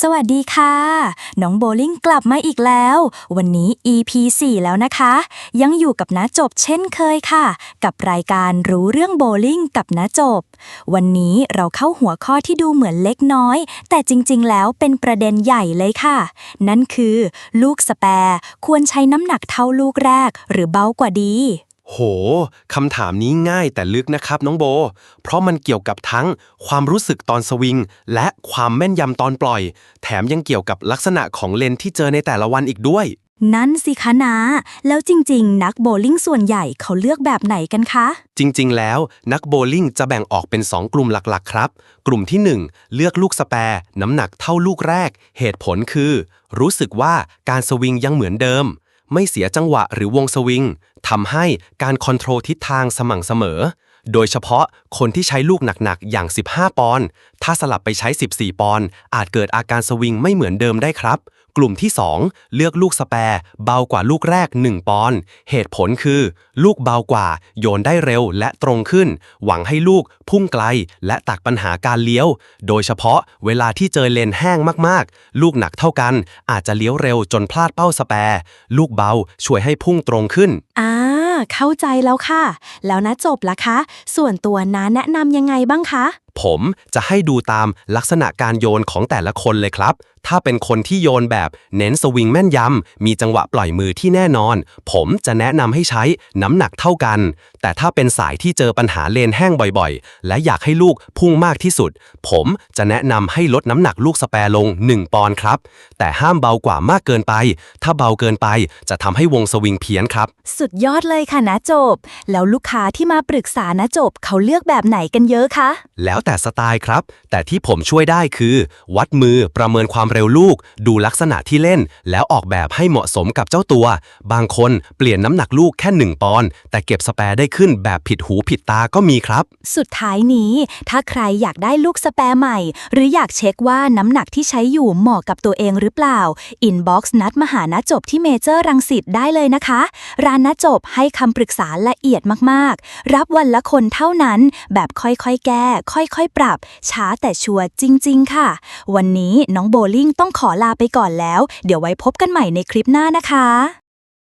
สวัสดีค่ะ น้องโบลิ่งกลับมาอีกแล้ว วันนี้ EP 4 แล้วนะคะ ยังอยู่กับน้าจบเช่นเคยค่ะ กับรายการรู้เรื่องโบลิ่งกับน้าจบ วันนี้เราเข้าหัวข้อที่ดูเหมือนเล็กน้อย แต่จริงๆ แล้วเป็นประเด็นใหญ่เลยค่ะ นั่นคือ ลูกสแปรควรใช้น้ำหนักเท่าลูกแรก หรือเบากว่าดี โห คำถามนี้ง่ายแต่ลึกนะครับน้องโบ เพราะมันเกี่ยวกับทั้งความรู้สึกตอนสวิง และความแม่นยำตอนปล่อย แถมยังเกี่ยวกับลักษณะของเลนที่เจอในแต่ละวันอีกด้วย นั่นสิคะนา แล้วจริง ๆ นักโบลิ่งส่วนใหญ่เขาเลือกแบบไหนกันคะ จริง ๆ แล้วนักโบว์ลิ่งจะแบ่งออกเป็น 2 กลุ่มหลัก ๆ ครับ กลุ่มที่ 1 เลือกลูกสแปร์น้ำหนักเท่าลูกแรก เหตุผลคือ รู้สึกว่าการสวิงยังเหมือนเดิม ไม่เสียจังหวะหรือวงสวิงทำให้การคอนโทรลทิศทางสม่ำเสมอ โดยเฉพาะคนที่ใช้ลูกหนักๆ อย่าง 15 ปอนด์ถ้าสลับไปใช้ 14 ปอนด์อาจเกิดอาการสวิงไม่เหมือนเดิมได้ครับ กลุ่มที่ 2 เลือกลูกสแปร์เบากว่าลูกแรก 1 ปอนด์เหตุผลคือ ลูกเบากว่า โยนได้เร็วและตรงขึ้น หวังให้ลูกพุ่งไกล และตักปัญหาการเลี้ยว โดยเฉพาะเวลาที่เจอเลนแห้งมากๆ ลูกหนักเท่ากัน อาจจะเลี้ยวเร็วจนพลาดเป้าสแปร์ลูกเบาช่วยให้พุ่งตรงขึ้น อ่า เข้าใจแล้วค่ะ แล้วนะจบละคะ ส่วนตัวน้าแนะนำยังไงบ้างคะ ผมจะให้ดูตามลักษณะการโยนของแต่ละคนเลยครับ ถ้าเป็นคนที่โยนแบบเน้นสวิงแม่นยำ มีจังหวะปล่อยมือที่แน่นอน ผมจะแนะนำให้ใช้น้ำหนักเท่ากัน แต่ถ้าเป็นสายที่เจอปัญหาเลนแห้งบ่อยๆ และอยากให้ลูกพุ่งมากที่สุด ผมจะแนะนำให้ลดน้ำหนักลูกสแปรลง 1 ปอนด์ครับ แต่ห้ามเบากว่ามากเกินไป ถ้าเบาเกินไปจะทำให้วงสวิงเพี้ยนครับ สุดยอดเลยค่ะนะจบ แล้วลูกค้าที่มาปรึกษานะจบเขาเลือกแบบไหนกันเยอะคะ แล้วแต่สไตล์ครับ แต่ที่ผมช่วยได้คือ วัดมือประเมินความเร็วลูก ดูลักษณะที่เล่น แล้วออกแบบให้เหมาะสมกับเจ้าตัว บางคนเปลี่ยนน้ำหนักลูกแค่ 1 ปอนด์แต่เก็บสแปร์ได้ขึ้นแบบผิดหูผิดตาก็มีครับ สุดท้ายนี้ ถ้าใครอยากได้ลูกสแปร์ใหม่ หรืออยากเช็คว่าน้ำหนักที่ใช้อยู่เหมาะกับตัวเองหรือเปล่าอินบ็อกซ์นัดมาหาณจบที่เมเจอร์รังสิตได้เลยนะคะ ร้านณจบให้คำปรึกษาละเอียดมากๆ รับวันละคนเท่านั้น แบบค่อยๆ แก้ ค่อยค่อยๆ ปรับ ช้าแต่ชัวร์จริง ๆ ค่ะ วันนี้น้องโบลิ่งต้องขอลาไปก่อนแล้ว เดี๋ยวไว้พบกันใหม่ในคลิปหน้านะคะ